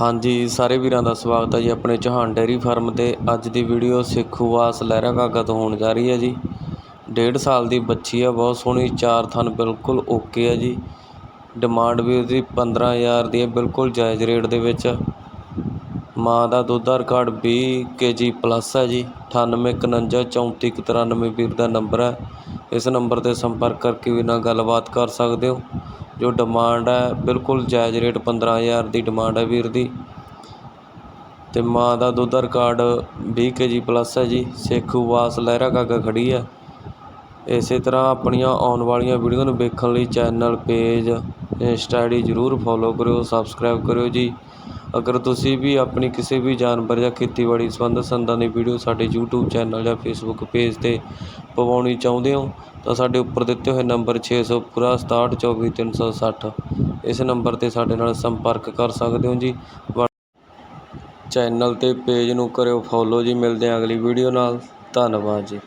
ਹਾਂਜੀ, ਸਾਰੇ ਵੀਰਾਂ ਦਾ ਸਵਾਗਤ ਹੈ ਜੀ ਆਪਣੇ ਚੌਹਾਨ ਡੇਅਰੀ ਫਾਰਮ ਤੇ। ਅੱਜ ਦੀ ਵੀਡੀਓ ਸਿੱਖੂਵਾਸ ਲਹਿਰਾ ਗਾਗਾ ਤੋਂ ਹੋਣ ਜਾ ਰਹੀ ਹੈ ਜੀ। ਡੇਢ ਸਾਲ ਦੀ ਬੱਚੀ ਆ, ਬਹੁਤ ਸੋਹਣੀ, ਚਾਰ ਥਣ ਬਿਲਕੁਲ ਓਕੇ ਆ ਜੀ। ਡਿਮਾਂਡ ਵੀ ਉਹਦੀ 15000 ਦੀ ਹੈ, ਬਿਲਕੁਲ ਜਾਇਜ਼ ਰੇਟ ਦੇ ਵਿੱਚ। ਮਾਂ ਦਾ ਦੁੱਧ ਦਾ ਰਿਕਾਰਡ 20 ਕੇਜੀ ਪਲੱਸ ਹੈ ਜੀ। 9851349193 ਵੀਰ ਦਾ ਨੰਬਰ ਹੈ। ਇਸ ਨੰਬਰ ਤੇ ਸੰਪਰਕ ਕਰਕੇ ਵੀ ਨਾਲ ਗੱਲਬਾਤ ਕਰ ਸਕਦੇ ਹੋ। ਜੋ ਡਿਮਾਂਡ ਹੈ, ਬਿਲਕੁਲ ਜਾਇਜ਼ ਰੇਟ 15000 ਦੀ ਡਿਮਾਂਡ ਹੈ ਵੀਰ ਦੀ। ਅਤੇ ਮਾਂ ਦਾ ਦੁੱਧ ਦਾ ਰਿਕਾਰਡ 20 ਕੇਜੀ ਪਲੱਸ ਹੈ ਜੀ। ਸੇਖੂਵਾਸ ਲਹਿਰਾ ਕਾਗਾ ਖੜ੍ਹੀ ਹੈ। ਇਸੇ ਤਰ੍ਹਾਂ ਆਪਣੀਆਂ ਆਉਣ ਵਾਲੀਆਂ ਵੀਡੀਓ ਨੂੰ ਵੇਖਣ ਲਈ channel page insta I D ਜ਼ਰੂਰ ਫੋਲੋ ਕਰਿਓ ਸਬਸਕ੍ਰਾਈਬ ਕਰਿਓ ਜੀ। ਅਗਰ ਤੁਸੀਂ ਵੀ ਆਪਣੀ ਕਿਸੇ ਵੀ ਜਾਨਵਰ ਜਾਂ ਖੇਤੀਬਾੜੀ ਸੰਬੰਧਿਤ ਸੰਦਾਂ ਦੀ ਵੀਡੀਓ ਸਾਡੇ YouTube ਚੈਨਲ ਜਾਂ Facebook ਪੇਜ ਤੇ ਪਵਾਉਣੀ ਚਾਹੁੰਦੇ ਹੋ, ਤਾਂ ਸਾਡੇ ਉੱਪਰ ਦਿੱਤੇ ਹੋਏ ਨੰਬਰ ਛੇ ਸੌ ਪੂਰਾ 6724360 ਇਸ ਨੰਬਰ ਤੇ ਸਾਡੇ ਨਾਲ ਸੰਪਰਕ ਕਰ ਸਕਦੇ ਹੋ ਜੀ। ਚੈਨਲ ਤੇ ਪੇਜ ਨੂੰ ਕਰਿਓ ਫੋਲੋ ਜੀ। ਮਿਲਦੇ ਹਾਂ ਅਗਲੀ ਵੀਡੀਓ ਨਾਲ। ਧੰਨਵਾਦ ਜੀ।